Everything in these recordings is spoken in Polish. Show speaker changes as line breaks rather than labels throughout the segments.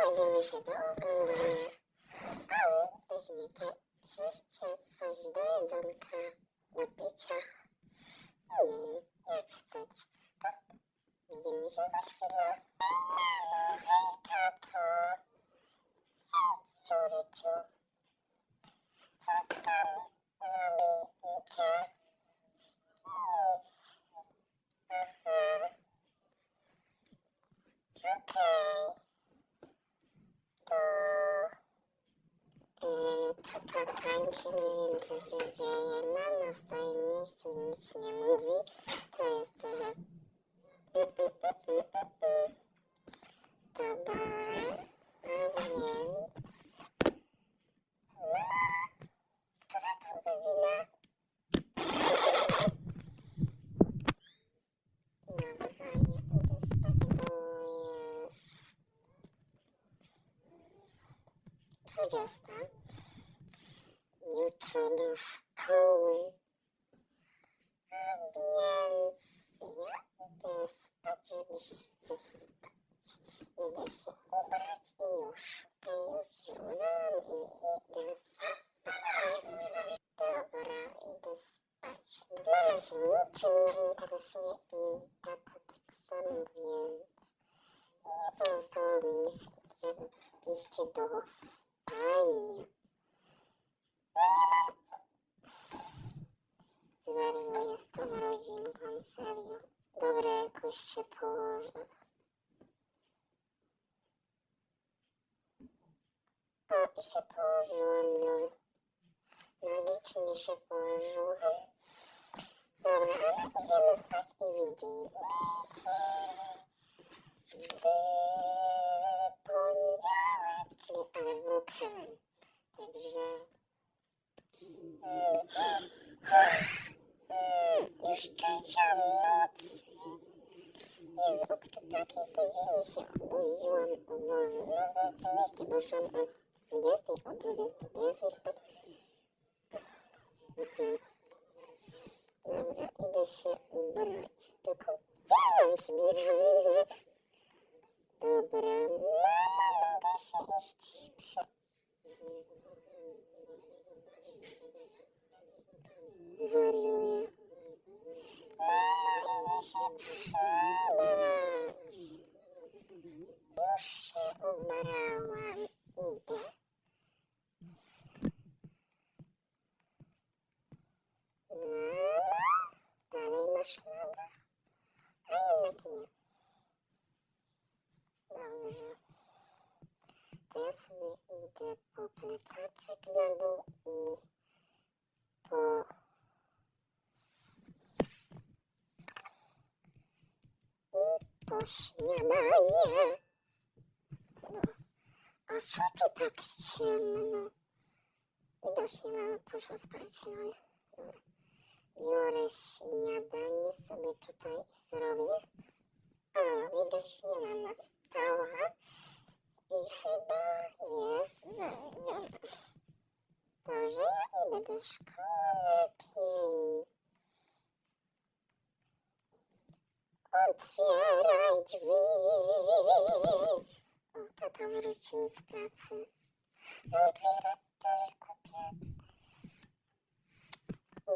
Przechodzimy się do oglądania. Ale weźmiecie, weźcie coś do jedzonka, do picia. Nie wiem, jak chcecie. To widzimy się za chwilę. Mamo, hej tato. Hej córciu. Co tam robicie? Nic. Aha. Okej. To... wiem co się dzieje. Mama w miejscu, nic nie mówi. To jest trochę... Dobra. A więc... Mama, która to godzina? Dwudziesta. Jutro do szkoły. A więc ja idę spać, żeby się wyspać. Idę się ubrać i już. A już żulam i idę spać. Dobra, idę spać. Mama się niczym nie interesuje i tata tak samo, więc nie pozostało mi nic, żeby iść do spania. Tą serio. Dobra, jakoś się położę. O, i się położyłam, lol. Magicznie się położyłam. Dobra, ale idziemy spać i widzimy się w poniedziałek, czyli ale w. Także... Już trzecia noc. Jezu, o takiej godzinie się obudziłam. O Boże, no rzeczywiście, bo szłam o 20, o 21 spać. Mhm. Dobra, idę się ubrać. Tylko gdzie mam się bierze? Dobra, mama, mogę się iść idę się przebrać. Już się ubrałam. Idę. Mama, dalej masz loda? A jednak nie. Dobrze. To ja sobie idę po plecaczek na dół i po... I po śniadanie. No. A co tu tak ciemno? Widocznie mama poszła spać, no i- Dobra. Biorę śniadanie sobie tutaj zrobię. O, widocznie mama wstała i chyba jest zawiedziona. Dobrze, ja idę do szkoły lepiej. Otwieraj drzwi. O, tata wrócił z pracy. Otwierać też kupię.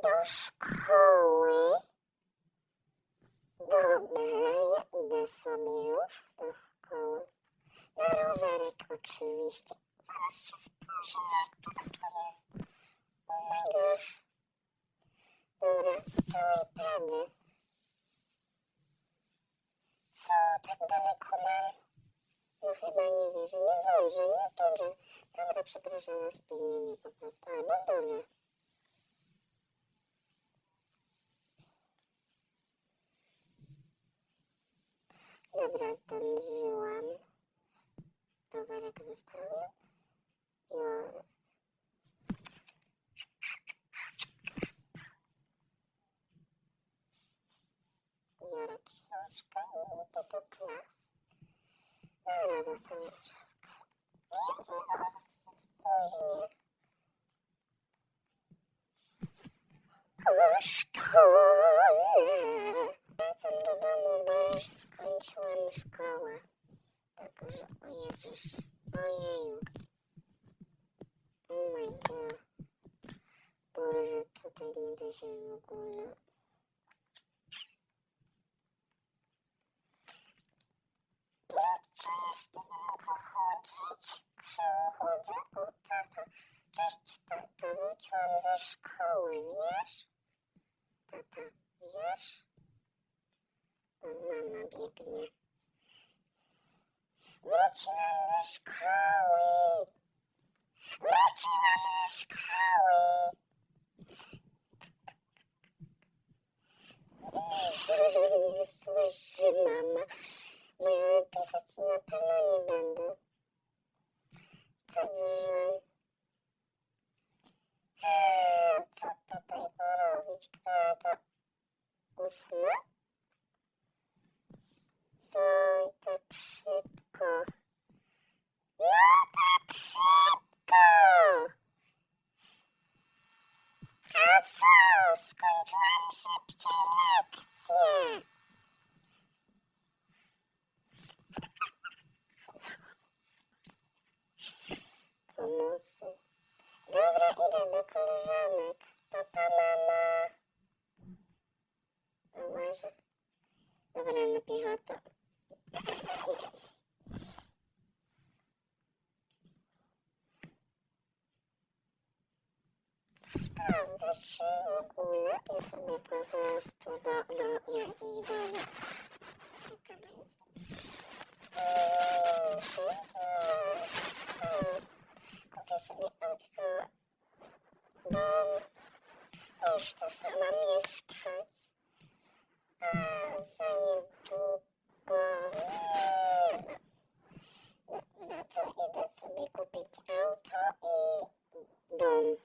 Do szkoły. Dobrze, ja idę sobie już do szkoły. Na rowerek oczywiście. Zaraz się spóźnię, która to jest. Oh my gosh. Dobra, z całej pady. Co, tak daleko mam? No chyba nie wierzę. Nie zdążę, nie zdążę. Dobra, przepraszam za spóźnienie po prostu, ale no zdążę. Dobra, zdążyłam. Rowerek zostawię. Biorę. Biorę książkę i idę do klas. Dobra, zostawiam szafkę. Ja zaraz się spóźnię. szkole. Wracam do domu, bo już skończyłam szkołę. Także, o Jezus, ojeju. Oh my god. Boże, tutaj nie da się w ogóle. No, co jest? Tu nie mogę chodzić. Przechodzę. O, tata. Cześć, tata. Wróciłam ze szkoły, wiesz? Tata, wiesz? Mama biegnie. Wróciłam ze szkoły. Wróciłam ze szkoły. Słyszy mama. Moja pisać na pewno nie będę. Także... Eee, Co tutaj porobić? Która to ósma? Co i tak szybko? No tak szybko! A co? Skończyłam szybciej lekcję. Pomocy. Dobra, idę do koleżanek. Papa, mama. O Boże. Dobra, na piechotę. Ogóle ja sobie po prostu do, do jakiejś domu. Gdzie to jest? Eee, eee, Kupię sobie autko, dom. To sama mieszkać. A za niedługo... nie, no, no to idę sobie kupić auto i dom.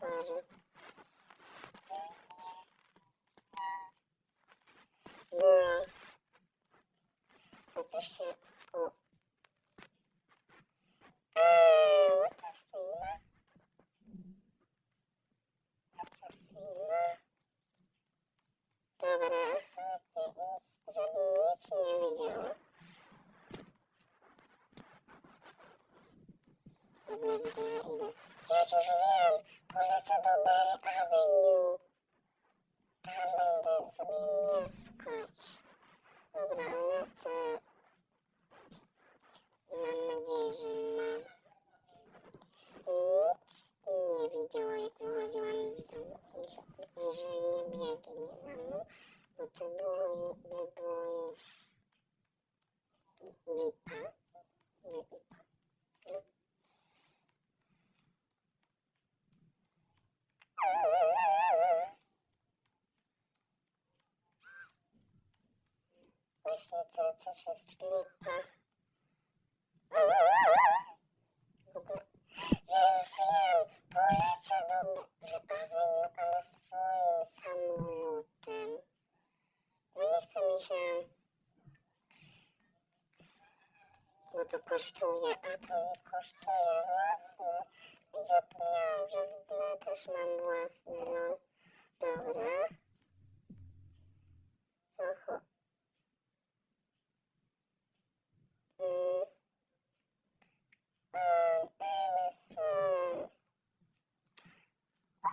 Boże. No. Przecież się... O. Eee, asesina. Asesina. Dobra, nic, żebym nic nie widziała. Dobra, ja idę? Ja już wiem, polecę do Berry Avenue. Tam będę sobie mieszkać. Dobra, lecę. Mam nadzieję, że mam. Nic nie widziała, jak wychodziłam z domu. I, i że nie biegnie za mną, bo to było, ju- by było już lipa. Nie lipa. No. To też jest lipa. Ja już wiem, polecę do Avenue, ale swoim samolotem. Bo nie chce mi się... Bo to kosztuje, a to nie kosztuje